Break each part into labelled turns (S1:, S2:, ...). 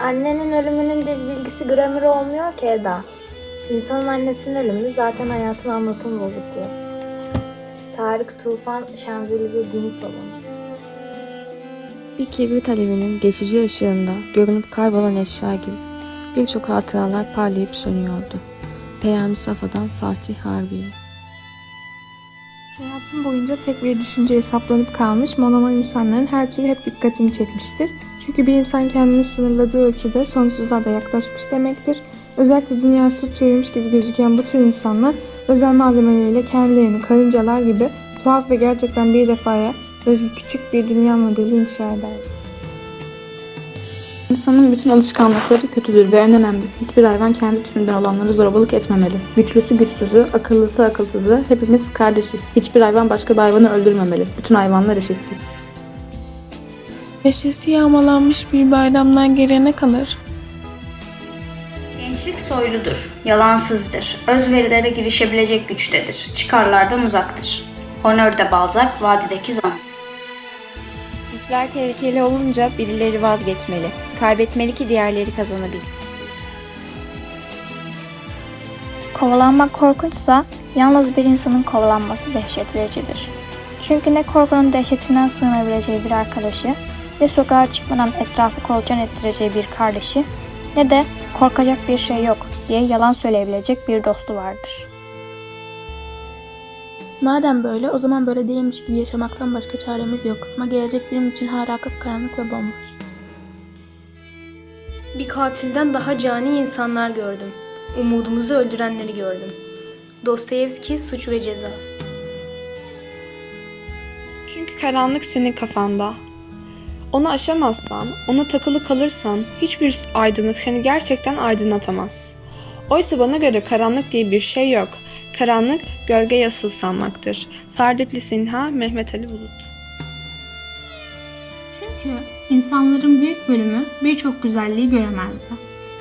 S1: Annenin ölümünün bir bilgisi grameri olmuyor ki Eda. İnsanın annesinin ölümü zaten hayatın anlatım bozukluğu. Tarık Tufan Şanzelize Düğün Salonu.
S2: Bir kibrit alevinin geçici ışığında görünüp kaybolan eşya gibi birçok hatıralar parlayıp sönüyordu. Peyami Safa'dan Fatih Harbiye.
S3: Hayatım boyunca tek bir düşünceye saplanıp kalmış monoman insanların her türlü hep dikkatimi çekmiştir. Çünkü bir insan kendini sınırladığı ölçüde sonsuzluğa da yaklaşmış demektir. Özellikle dünya sırt çevirmiş gibi gözüken bu tür insanlar özel malzemeleriyle kendilerini karıncalar gibi tuhaf ve gerçekten bir defaya özgü küçük bir dünya modeli inşa eder.
S4: İnsanın bütün alışkanlıkları kötüdür ve en önemlisi hiçbir hayvan kendi türünden olanları zorbalık etmemeli. Güçlüsü güçsüzü, akıllısı akılsızı, hepimiz kardeşiz. Hiçbir hayvan başka bir hayvanı öldürmemeli. Bütün hayvanlar eşittir.
S5: Neşesi yağmalanmış bir bayramdan geriye ne kalır?
S6: Gençlik soyludur, yalansızdır, özverilere girişebilecek güçtedir, çıkarlardan uzaktır. Honor de Balzac, Vadideki Zaman.
S7: İşler tehlikeli olunca birileri vazgeçmeli. Kaybetmeli ki diğerleri kazanabilsin.
S8: Kovalanmak korkunçsa yalnız bir insanın kovalanması dehşet vericidir. Çünkü ne korkunun dehşetinden sığınabileceği bir arkadaşı, ne sokağa çıkmadan etrafı kolaçan ettireceği bir kardeşi, ne de korkacak bir şey yok diye yalan söyleyebilecek bir dostu vardır.
S9: Madem böyle o zaman böyle değilmiş gibi yaşamaktan başka çaremiz yok. Ama gelecek benim için hala karanlık ve bomboş.
S10: Bir katilden daha cani insanlar gördüm. Umudumuzu öldürenleri gördüm. Dostoyevski Suç ve Ceza
S11: Çünkü karanlık senin kafanda. Onu aşamazsan, ona takılı kalırsan hiçbir aydınlık seni gerçekten aydınlatamaz. Oysa bana göre karanlık diye bir şey yok. Karanlık gölge yasıl sanmaktır. Ferdipli Sinha, Mehmet Ali Bulut.
S9: Çünkü insanların büyük bölümü birçok güzelliği göremezdi.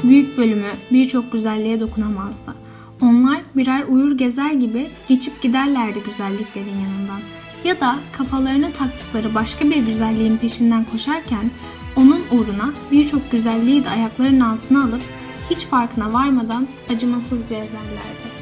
S9: Büyük bölümü birçok güzelliğe dokunamazdı. Onlar birer uyur gezer gibi geçip giderlerdi güzelliklerin yanından. Ya da kafalarına taktıkları başka bir güzelliğin peşinden koşarken onun uğruna birçok güzelliği de ayaklarının altına alıp hiç farkına varmadan acımasızca ezerlerdi.